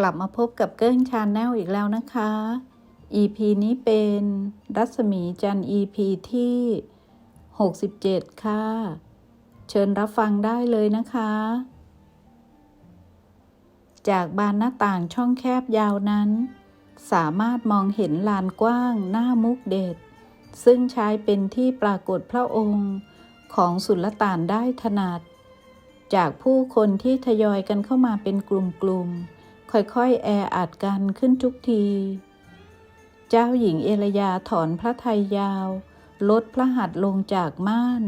กลับมาพบกับเกิ้งชาแนลอีกแล้วนะคะ EP นี้เป็นรัศมีจัน EP ที่ 67 ค่ะ เชิญรับฟังได้เลยนะคะ จากบานหน้าต่างช่องแคบยาวนั้น สามารถมองเห็นลานกว้างหน้ามุกเด็ด ซึ่งใช้เป็นที่ปรากฏพระองค์ของสุลต่านได้ถนัดจากผู้คนที่ทยอยกันเข้ามาเป็นกลุ่มๆ ค่อยๆ แออัดกันขึ้นทุกที เจ้าหญิงเอลยาถอนพระทัยยาว ลดพระหัตถ์ลงจากม่าน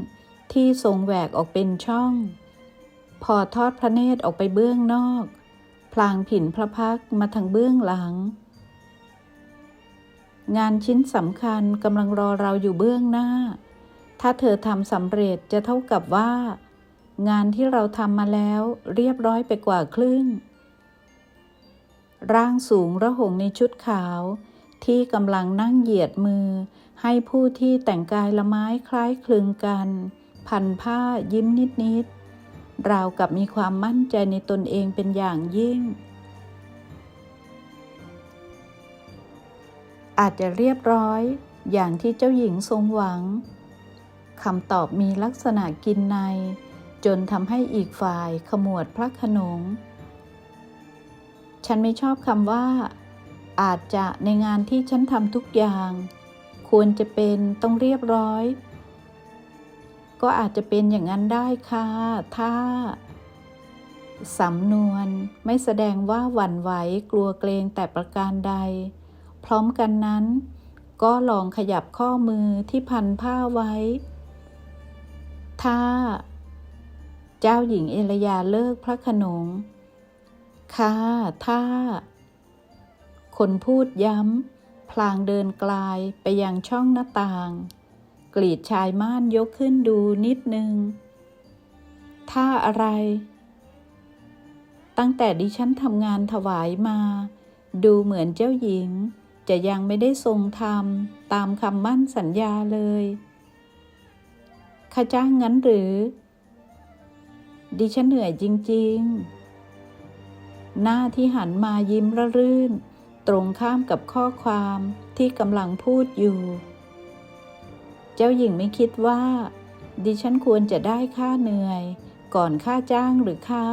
ที่ทรงแหวกออกเป็นช่อง พอทอดพระเนตรออกไปเบื้องนอก พลางผินพระพักมาทางเบื้องหลัง งานชิ้นสำคัญกำลังรอเราอยู่เบื้องหน้า ถ้าเธอทำสำเร็จจะเท่ากับว่า งานที่เราทำมาแล้วเรียบร้อยไปกว่าครึ่ง ร่างสูงระหงในชุดขาว ที่กำลังนั่งเหยียดมือ ให้ผู้ที่แต่งกายละไม้คล้ายคลึงกัน พันผ้ายิ้มนิดๆราวกับมีความมั่นใจในตนเองเป็นอย่างยิ่ง อาจจะเรียบร้อย อย่างที่เจ้าหญิงทรงหวังคำตอบมีลักษณะกินใน จนทำให้อีกฝ่ายขมวดพระขนง ฉันไม่ชอบคำว่า อาจจะในงานที่ฉันทำทุกอย่าง ควรจะเป็นต้องเรียบร้อย ก็อาจจะเป็นอย่างนั้นได้ค่ะ ถ้าสำนวนไม่แสดงว่าหวั่นไหวกลัวเกรงแต่ประการใด พร้อมกันนั้น ก็ลองขยับข้อมือที่พันผ้าไว้ ถ้า เจ้าหญิงเอลยาเลิกพระขนง ค่ะถ้า คนพูดย้ำ พลางเดินกลายไปยังช่องหน้าต่าง กรีดชายม่านยกขึ้นดูนิดนึง ถ้าอะไร ตั้งแต่ดิฉันทำงานถวายมา ดูเหมือนเจ้าหญิง จะยังไม่ได้ทรงทำตามคำมั่นสัญญาเลยข้าจ้างงั้นหรือ ดิฉันเหนื่อยจริง ๆ หน้าที่หันมายิ้มระรื่น ตรงข้ามกับข้อความที่กำลังพูดอยู่ เจ้าหญิงไม่คิดว่า ดิฉันควรจะได้ค่าเหนื่อย ก่อนค่าจ้างหรือคะ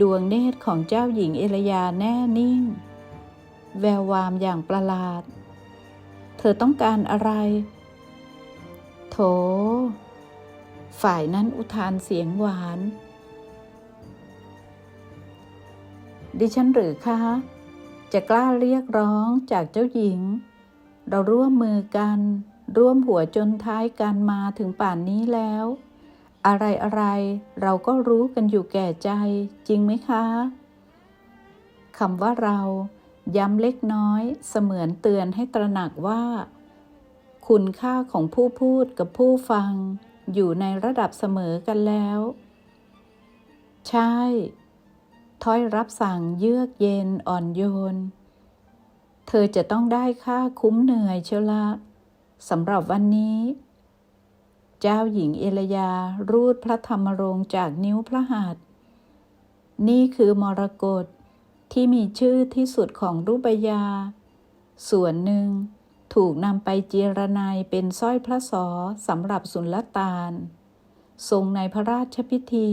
ดวงเนตรของเจ้าหญิงเอลยาแน่นิ่ง แวววามอย่างประหลาด เธอต้องการอะไร โถ ฝ่ายนั้นอุทานเสียงหวาน ดิฉันหรือคะ จะกล้าเรียกร้องจากเจ้าหญิง เราร่วมมือกัน ร่วมหัวจนท้ายกันมาถึงป่านนี้แล้ว อะไรอะไรเราก็รู้กันอยู่แก่ใจจริงไหมคะคำว่าเราย้ำเล็กน้อยเสมือนเตือนให้ตระหนักว่า คุณค่าของผู้พูดกับผู้ฟัง อยู่ในระดับเสมอกันแล้ว ใช่ ถ้อยรับสั่งเยือกเย็นอ่อนโยน เธอจะต้องได้ค่าคุ้มเหนื่อยเชียวละสำหรับวันนี้ เจ้าหญิงเอลยารูดพระธรรมรงจากนิ้วพระหัตถ์นี่คือมรกตที่มีชื่อที่สุดของรูปยา ส่วนหนึ่งถูกนำไปเจรนายเป็นสร้อยพระสอสำหรับสุลต่าน ทรงในพระราชพิธี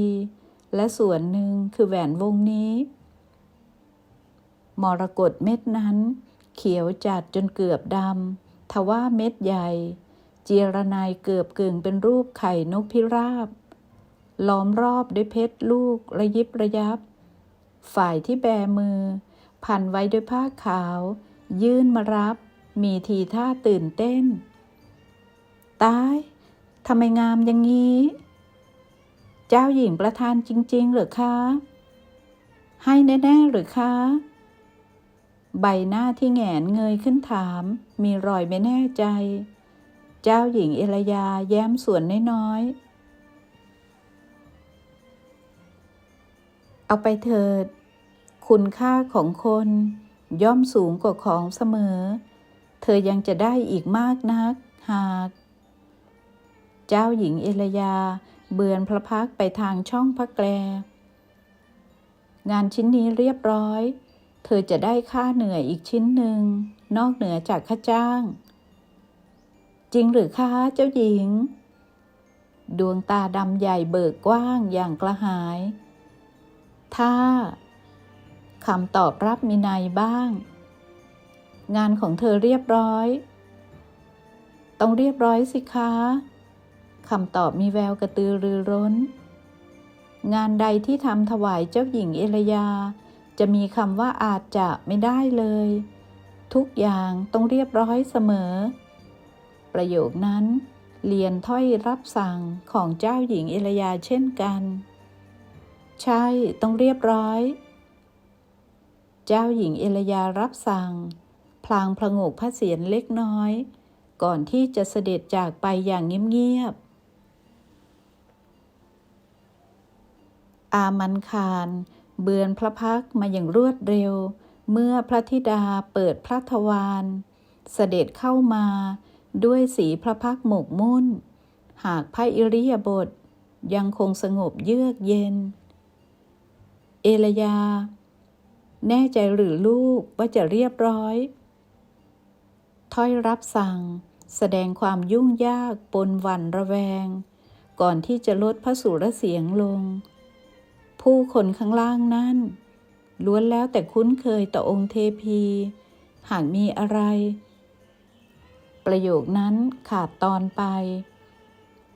และส่วนหนึ่งคือแหวนวงนี้ มรกตเม็ดนั้น เขียวจัดจนเกือบดำทว่าเม็ดใหญ่ เจรนายเกือบกึ่งเป็นรูปไข่นกพิราบ ล้อมรอบด้วยเพชรลูกระยิบระยับ ฝ่ายที่แบมือ พันไว้ด้วยผ้าขาว ยื่นมารับ มีทีท่าตื่นเต้น ตายทำไมงามอย่างนี้ จ้าหญิงประธานจริง ๆ หรือคะ ให้แน่ๆหรือคะ ใบหน้าที่แงนเงยขึ้นถาม มีรอยไม่แน่ใจ เจ้าหญิงเอลยาแย้มส่วนน้อยๆ เอาไปเถิด คุณค่าของคนย่อมสูงกว่าของเสมอ เธอยังจะได้อีกมากนัก หาก เจ้าหญิงเอลยา เบือนพระพักไปทางช่องพระแกลงานชิ้นนี้เรียบร้อย เธอจะได้ค่าเหนื่อยอีกชิ้นหนึ่ง นอกเหนือจากค่าจ้าง จริงหรือคะเจ้าหญิง ดวงตาดำใหญ่เบิกกว้างอย่างกระหาย ถ้าคำตอบรับมีในบ้าง งานของเธอเรียบร้อย ต้องเรียบร้อยสิคะ คำตอบมีแววกระตือรือร้น งานใดที่ทำถวายเจ้าหญิงเอลยา จะมีคำว่าอาจจะไม่ได้เลย ทุกอย่างต้องเรียบร้อยเสมอ ประโยคนั้นเรียนถ้อยรับสั่งของเจ้าหญิงเอลยาเช่นกัน ใช่ต้องเรียบร้อย เจ้าหญิงเอลยารับสั่ง พลางพลงกพระเศียรเล็กน้อย ก่อนที่จะเสด็จจากไปอย่างเงียบ ๆอามันคารเบือนพระพักมาอย่างรวดเร็ว เมื่อพระธิดาเปิดพระทวารเสด็จเข้ามาด้วยสีพระพักหมกมุ่น หากพระอิริยาบถยังคงสงบเยือกเย็น เอลยา แน่ใจหรือลูกว่าจะเรียบร้อย ถ้อยรับสั่งแสดงความยุ่งยากปนวันระแวง ก่อนที่จะลดพระสุรเสียงลง ผู้คนข้างล่างนั่นล้วนแล้วแต่คุ้นเคยต่อองค์เทพี หากมีอะไร ประโยคนั้นขาดตอนไป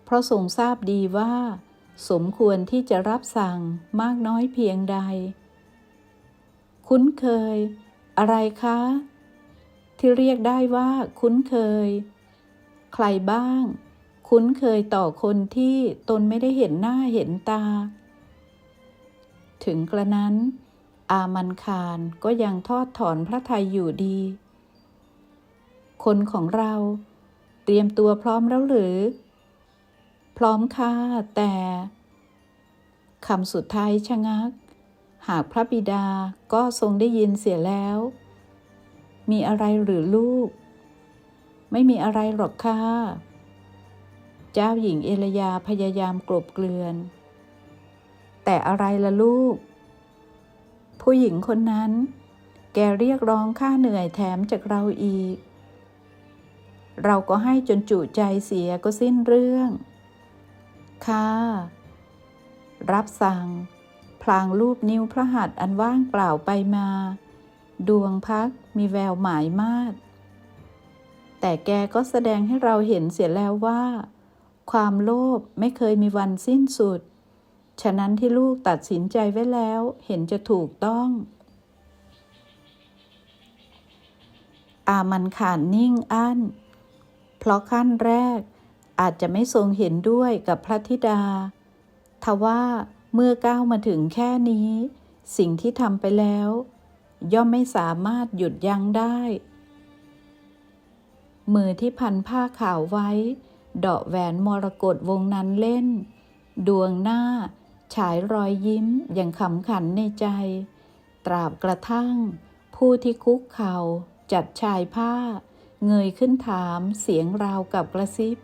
เพราะทรงทราบดีว่า สมควรที่จะรับสั่งมากน้อยเพียงใด คุ้นเคย อะไรคะ ที่เรียกได้ว่าคุ้นเคย ใครบ้าง คุ้นเคยต่อคนที่ตนไม่ได้เห็นหน้าเห็นตา ถึงกระนั้น อามันคารก็ยังทอดถอนพระทัยอยู่ดี คนของเราเตรียมตัวพร้อมแล้วหรือ พร้อมค่ะแต่คำสุดท้ายชะงัก หากพระบิดาก็ทรงได้ยินเสียแล้ว มีอะไรหรือลูก ไม่มีอะไรหรอกค่ะ เจ้าหญิงเอลยาพยายามกลบเกลื่อน แต่อะไรล่ะลูก ผู้หญิงคนนั้น แกเรียกร้องค่าเหนื่อยแถมจากเราอีก เราก็ให้จนจุใจเสียก็สิ้นเรื่อง ค่ะ รับสั่ง พลางรูปนิ้วพระหัตถ์อันว่างเปล่าไปมา ดวงพักมีแววหมายมากแต่แกก็แสดงให้เราเห็นเสียแล้วว่า ความโลภไม่เคยมีวันสิ้นสุด ฉะนั้นที่ลูกตัดสินใจไว้แล้วเห็นจะถูกต้อง อามันขานนิ่งอั้น เพราะขั้นแรกอาจจะไม่ทรงเห็นด้วยกับพระธิดา ทว่าเมื่อก้าวมาถึงแค่นี้ สิ่งที่ทำไปแล้ว ย่อมไม่สามารถหยุดยั้งได้ มือที่พันผ้าขาวไว้ เดาะแหวนมรกตวงนั้นเล่น ดวงหน้า ฉายรอยยิ้มอย่างขำขันในใจ ตราบกระทั่ง ผู้ที่คุกเข่าจัดชายผ้า เงยขึ้นถามเสียงราวกับกระซิบ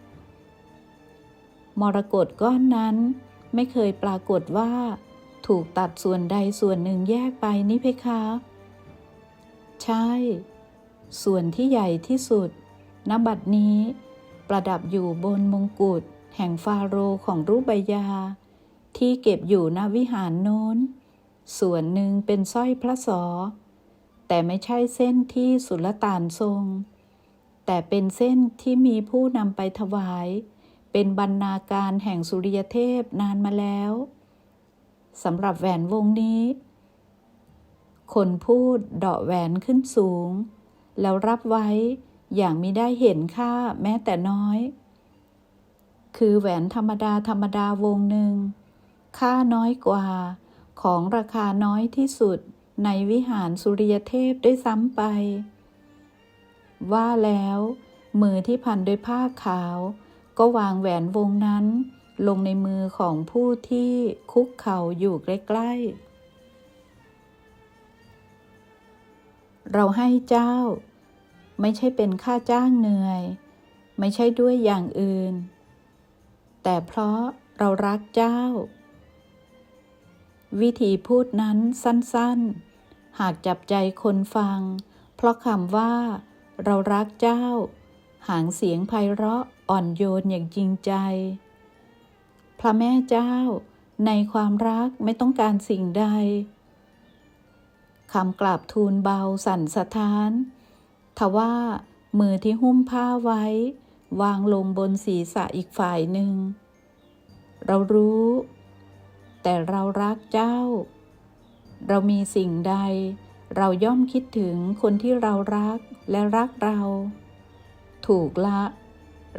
มรกตก้อนนั้นไม่เคยปรากฏว่า ถูกตัดส่วนใดส่วนหนึ่งแยกไปนี่เพคะ ใช่ ส่วนที่ใหญ่ที่สุดณบัดนี้ ประดับอยู่บนมงกุฎแห่งฟาโรห์ของรูปใบยา ที่เก็บอยู่ณวิหารโน้น ส่วนหนึ่งเป็นสร้อยพระสอ แต่ไม่ใช่เส้นที่สุลต่านทรง แต่เป็นเส้นที่มีผู้นำไปถวาย เป็นบรรณาการแห่งสุริยเทพนานมาแล้วสำหรับแหวนวงนี้ คนพูดเดาะแหวนขึ้นสูง แล้วรับไว้อย่างมิได้เห็นค่าแม้แต่น้อย คือแหวนธรรมดาธรรมดาวงหนึ่ง ค่าน้อยกว่า ของราคาน้อยที่สุดในวิหารสุริยเทพด้วยซ้ำไป ว่าแล้ว มือที่พันด้วยผ้าขาว ก็วางแหวนวงนั้น ลงในมือของผู้ที่คุกเข่าอยู่ใกล้ๆ เราให้เจ้า ไม่ใช่เป็นค่าจ้างเหนื่อย ไม่ใช่ด้วยอย่างอื่น แต่เพราะเรารักเจ้า วิธีพูดนั้นสั้นๆ หากจับใจคนฟัง เพราะคำว่า เรารักเจ้า หางเสียงไพเราะอ่อนโยนอย่างจริงใจ พระแม่เจ้า ในความรักไม่ต้องการสิ่งใดคำกราบทูลเบาสั่นสะท้าน ทว่ามือที่หุ้มผ้าไว้ วางลงบนศีรษะอีกฝ่ายหนึ่ง เรารู้ แต่เรารักเจ้า เรามีสิ่งใด เราย่อมคิดถึงคนที่เรารักและรักเรา ถูกละ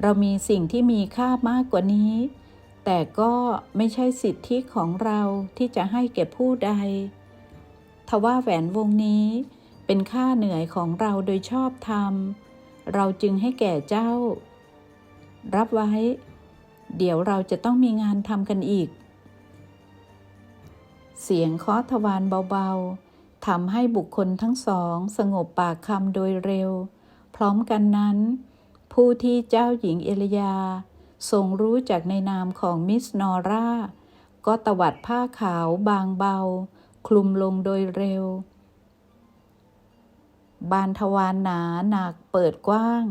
เรามีสิ่งที่มีค่ามากกว่านี้ แต่ก็ไม่ใช่สิทธิของเราที่จะให้แก่ผู้ใด ทว่าแหวนวงนี้เป็นค่าเหนื่อยของเราโดยชอบธรรม เราจึงให้แก่เจ้า รับไว้ เดี๋ยวเราจะต้องมีงานทำกันอีก เสียงเคาะทวารเบาๆทำให้บุคคลทั้งสอง สงบปากคำโดยเร็ว พร้อมกันนั้น ผู้ที่เจ้าหญิงเอลยา ทรงรู้จากในนามของมิสนอร่า ก็ตวัดผ้าขาวบางเบา คลุมลงโดยเร็ว บานทวารหนาหนักเปิดกว้าง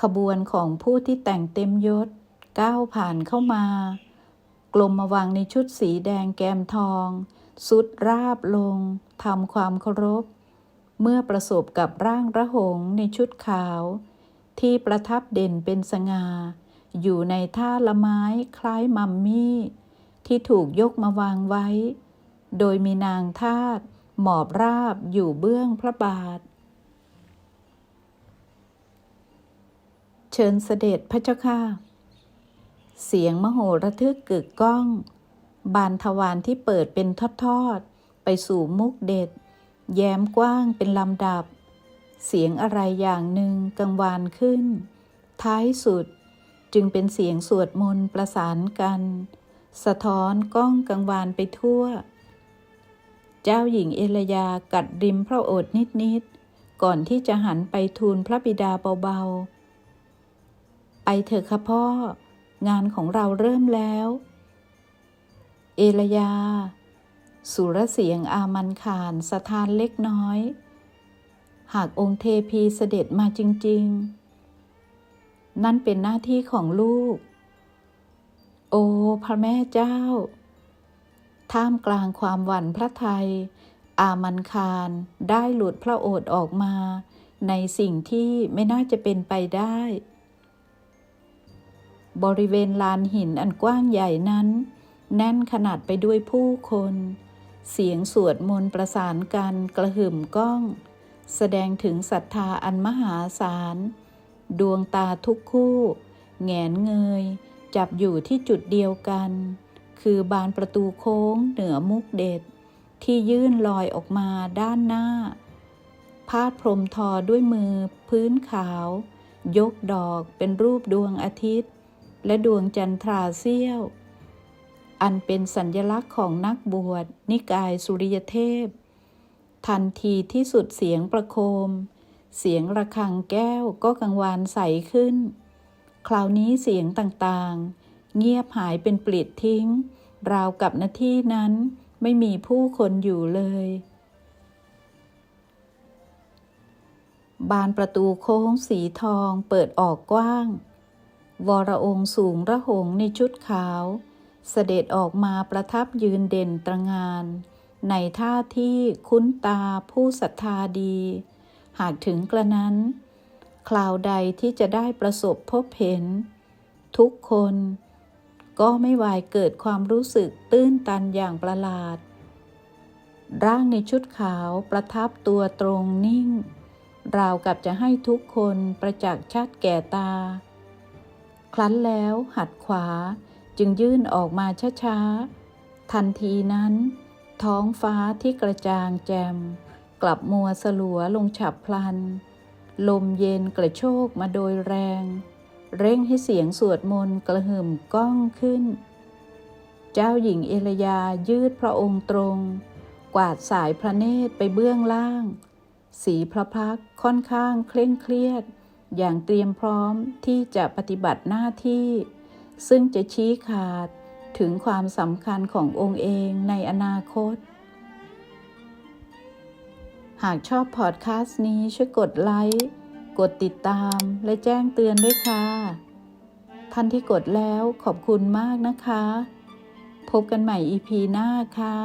ขบวนของผู้ที่แต่งเต็มยศก้าวผ่านเข้ามา กลมมาวางในชุดสีแดงแกมทอง สุดราบลงทำความเคารพ เมื่อประสบกับร่างระหงในชุดขาว ที่ประทับเด่นเป็นสง่าอยู่ในท่าละไม้คล้ายมัมมี่ ที่ถูกยกมาวางไว้ โดยมีนางทาสหมอบราบอยู่เบื้องพระบาท เชิญเสด็จพระเจ้าค่ะ เสียงมโหระทึกกึกก้อง บานทวารที่เปิดเป็นทอดๆ ไปสู่มุกเด็ด แย้มกว้างเป็นลำดับ เสียงอะไรอย่างหนึ่งกังวานขึ้น ท้ายสุดจึงเป็นเสียงสวดมนต์ประสานกัน สะท้อนก้องกังวานไปทั่ว เจ้าหญิงเอลยากัดริมพระโอษฐ์นิดๆ ก่อนที่จะหันไปทูลพระบิดาเบาๆ ไปเถอะค่ะพ่อ งานของเราเริ่มแล้ว เอลยา สุรเสียงอามันขานสถานเล็กน้อย หากองค์เทพีเสด็จมาจริง ๆ นั่นเป็นหน้าที่ของลูก โอ้พระแม่เจ้า ท่ามกลางความหวั่นพระไทย อามันคารได้หลุดพระโอษฐ์ออกมา ในสิ่งที่ไม่น่าจะเป็นไปได้ บริเวณลานหินอันกว้างใหญ่นั้น แน่นขนาดไปด้วยผู้คน เสียงสวดมนต์ประสานกันกระหึ่มก้อง แสดงถึงศรัทธาอันมหาศาล ดวงตาทุกคู่ แงนเงย จับอยู่ที่จุดเดียวกัน คือบานประตูโค้งเหนือมุกเด็ด ที่ยื่นลอยออกมาด้านหน้า พาดพรมทอด้วยมือพื้นขาว ยกดอกเป็นรูปดวงอาทิตย์ และดวงจันทราเสี้ยว อันเป็นสัญญลักษณ์ของนักบวช นิกายสุริยเทพ ทันทีที่สุดเสียงประโคม เสียงระฆังแก้วก็กังวานใสขึ้น คราวนี้เสียงต่างๆ เงียบหายเป็นปลิดทิ้ง ราวกับหน้าที่นั้นไม่มีผู้คนอยู่เลย บานประตูโค้งสีทองเปิดออกกว้าง วรองค์สูงระหงในชุดขาว เสด็จออกมาประทับยืนเด่นตระงาน ในท่าที่คุ้นตาผู้ศรัทธาดี หากถึงกระนั้น คราวใดที่จะได้ประสบพบเห็น ทุกคน ก็ไม่วายเกิดความรู้สึกตื้นตันอย่างประหลาด ร่างในชุดขาวประทับตัวตรงนิ่ง ราวกับจะให้ทุกคนประจักษ์ชัดแก่ตา ครั้นแล้วหัดขวาจึงยื่นออกมาช้าๆ ทันทีนั้น ท้องฟ้าที่กระจ่างแจ่มกลับมัวสลัวลงฉับพลัน ลมเย็นกระโชกมาโดยแรง เร่งให้เสียงสวดมนต์กระหึ่มก้องขึ้น เจ้าหญิงเอลยายืดพระองค์ตรง กวาดสายพระเนตรไปเบื้องล่าง สีพระพักค่อนข้างเคร่งเครียด อย่างเตรียมพร้อมที่จะปฏิบัติหน้าที่ ซึ่งจะชี้ขาดถึงความสำคัญขององค์เองในอนาคต หากชอบพอดแคสต์นี้ช่วยกดไลค์ กดติดตามและแจ้งเตือนด้วยค่ะ ท่านที่กดแล้วขอบคุณมากนะคะ พบกันใหม่ EP หน้าค่ะ